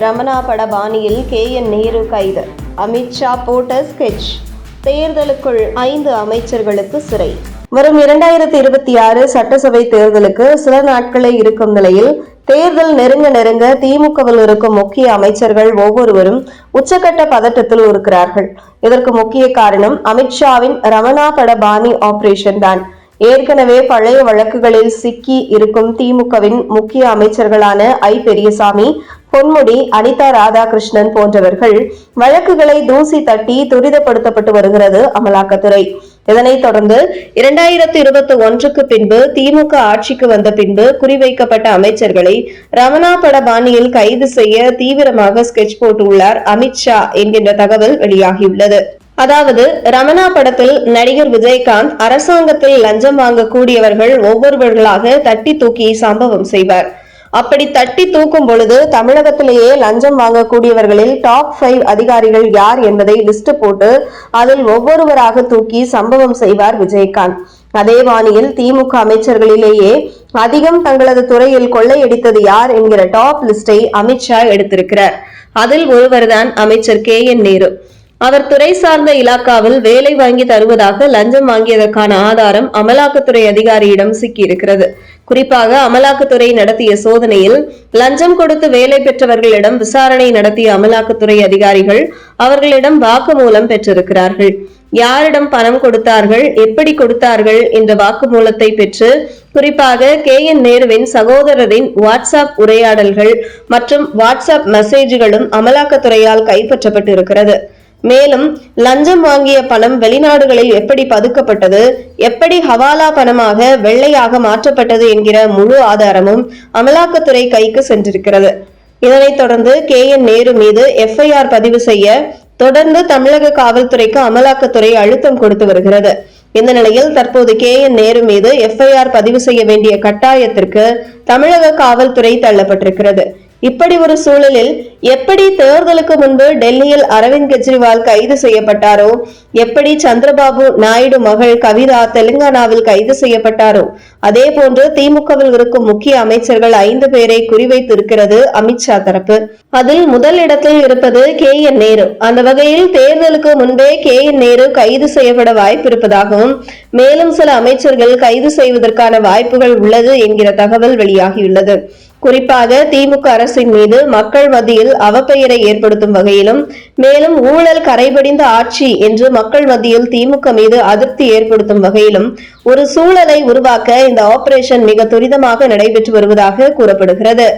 ரமணா பட பாணியில் கே. என். நேரு கைது. அமித்ஷா போட்ட ஸ்கெட்ச் தேர்தலுக்குள் ஐந்து அமைச்சர்களுக்கு சிறை. வரும் இரண்டாயிரத்தி இருபத்தி ஆறு சட்டசபை தேர்தலுக்கு சில நாட்களே இருக்கும் நிலையில் தேர்தல் நெருங்க நெருங்க திமுகவில் இருக்கும் முக்கிய அமைச்சர்கள் ஒவ்வொருவரும் உச்சக்கட்ட பதட்டத்தில் இருக்கிறார்கள். இதற்கு முக்கிய காரணம் அமித்ஷாவின் ரமணா பட பாணி ஆபரேஷன் தான். ஏற்கனவே பழைய வழக்குகளில் சிக்கி இருக்கும் திமுகவின் முக்கிய அமைச்சர்களான ஐ. பெரியசாமி பொன்முடி அனிதா ராதாகிருஷ்ணன் போன்றவர்கள் வழக்குகளை தூசி தட்டி துரிதப்படுத்தப்பட்டு வருகிறது அமலாக்கத்துறை. இதனைத் தொடர்ந்து இரண்டாயிரத்தி இருபத்தி ஒன்றுக்கு பின்பு திமுக ஆட்சிக்கு வந்த பின்பு குறிவைக்கப்பட்ட அமைச்சர்களை ரமணா பட பாணியில் கைது செய்ய தீவிரமாக ஸ்கெட்ச் போட்டுள்ளார் அமித்ஷா என்கின்ற தகவல் வெளியாகியுள்ளது. அதாவது ரமணா படத்தில் நடிகர் விஜயகாந்த் அரசாங்கத்தில் லஞ்சம் வாங்கக்கூடியவர்கள் ஒவ்வொருவர்களாக தட்டி தூக்கி சம்பவம் செய்வார். அப்படி தட்டி தூக்கும் பொழுது தமிழகத்திலேயே லஞ்சம் வாங்கக்கூடியவர்களில் டாப் ஃபைவ் அதிகாரிகள் யார் என்பதை லிஸ்ட் போட்டு அதில் ஒவ்வொருவராக தூக்கி சம்பவம் செய்வார் விஜயகாந்த். அதே வாணியில் திமுக அமைச்சர்களிலேயே அதிகம் தங்களது துறையில் கொள்ளையடித்தது யார் என்கிற டாப் லிஸ்டை அமித்ஷா எடுத்திருக்கிறார். அதில் ஒருவர்தான் அமைச்சர் கே என் நேரு. அவர் துறை சார்ந்த இலாக்காவில் வேலை வாங்கி தருவதாக லஞ்சம் வாங்கியதற்கான ஆதாரம் அமலாக்கத்துறை அதிகாரியிடம் சிக்கியிருக்கிறது. குறிப்பாக அமலாக்கத்துறை நடத்திய சோதனையில் லஞ்சம் கொடுத்து வேலை பெற்றவர்களிடம் விசாரணை நடத்திய அமலாக்கத்துறை அதிகாரிகள் அவர்களிடம் வாக்குமூலம் பெற்றிருக்கிறார்கள். யாரிடம் பணம் கொடுத்தார்கள் எப்படி கொடுத்தார்கள் என்ற வாக்குமூலத்தை பெற்று குறிப்பாக கே என் நேருவின் சகோதரரின் வாட்ஸ்அப் உரையாடல்கள் மற்றும் வாட்ஸ்அப் மெசேஜ்களும் அமலாக்கத்துறையால் கைப்பற்றப்பட்டிருக்கிறது. மேலும் லஞ்சம் வாங்கிய பணம் வெளிநாடுகளில் எப்படி பதுக்கப்பட்டது எப்படி ஹவாலா பணமாக வெள்ளையாக மாற்றப்பட்டது என்கிற முழு ஆதாரமும் அமலாக்கத்துறை கைக்கு சென்றிருக்கிறது. இதனைத் தொடர்ந்து கே. என். நேரு மீது எஃப்ஐஆர் பதிவு செய்ய தொடர்ந்து தமிழக காவல்துறைக்கு அமலாக்கத்துறை அழுத்தம் கொடுத்து வருகிறது. இந்த நிலையில் தற்போது கே. என். நேரு மீது எஃப்ஐஆர் பதிவு செய்ய வேண்டிய கட்டாயத்திற்கு தமிழக காவல்துறை தள்ளப்பட்டிருக்கிறது. இப்படி ஒரு சூழலில் எப்படி தேர்தலுக்கு முன்பு டெல்லியில் அரவிந்த் கெஜ்ரிவால் கைது செய்யப்பட்டாரோ? எப்படி சந்திரபாபு நாயுடு மகள் கவிதா தெலுங்கானாவில் கைது செய்யப்பட்டாரோ? அதே போன்று திமுகவில் இருக்கும் முக்கிய அமைச்சர்கள் ஐந்து பேரை குறிவைத்திருக்கிறது அமித்ஷா தரப்பு. அதில் முதல் இடத்தில் இருப்பது கே என் நேரு. அந்த வகையில் தேர்தலுக்கு முன்பே கே என் நேரு கைது செய்யப்பட வாய்ப்பு இருப்பதாகவும் மேலும் சில அமைச்சர்கள் கைது செய்வதற்கான வாய்ப்புகள் உள்ளது என்கிற தகவல் வெளியாகியுள்ளது. குறிப்பாக திமுக அரசின் மீது மக்கள் மத்தியில் அவப்பெயரை ஏற்படுத்தும் வகையிலும் மேலும் ஊழல் கரைபடிந்த ஆட்சி என்று மக்கள் மத்தியில் திமுக மீது அதிருப்தி ஏற்படுத்தும் வகையிலும் ஒரு சூழலை உருவாக்க இந்த ஆபரேஷன் மிக துரிதமாக நடைபெற்று வருவதாக கூறப்படுகிறது.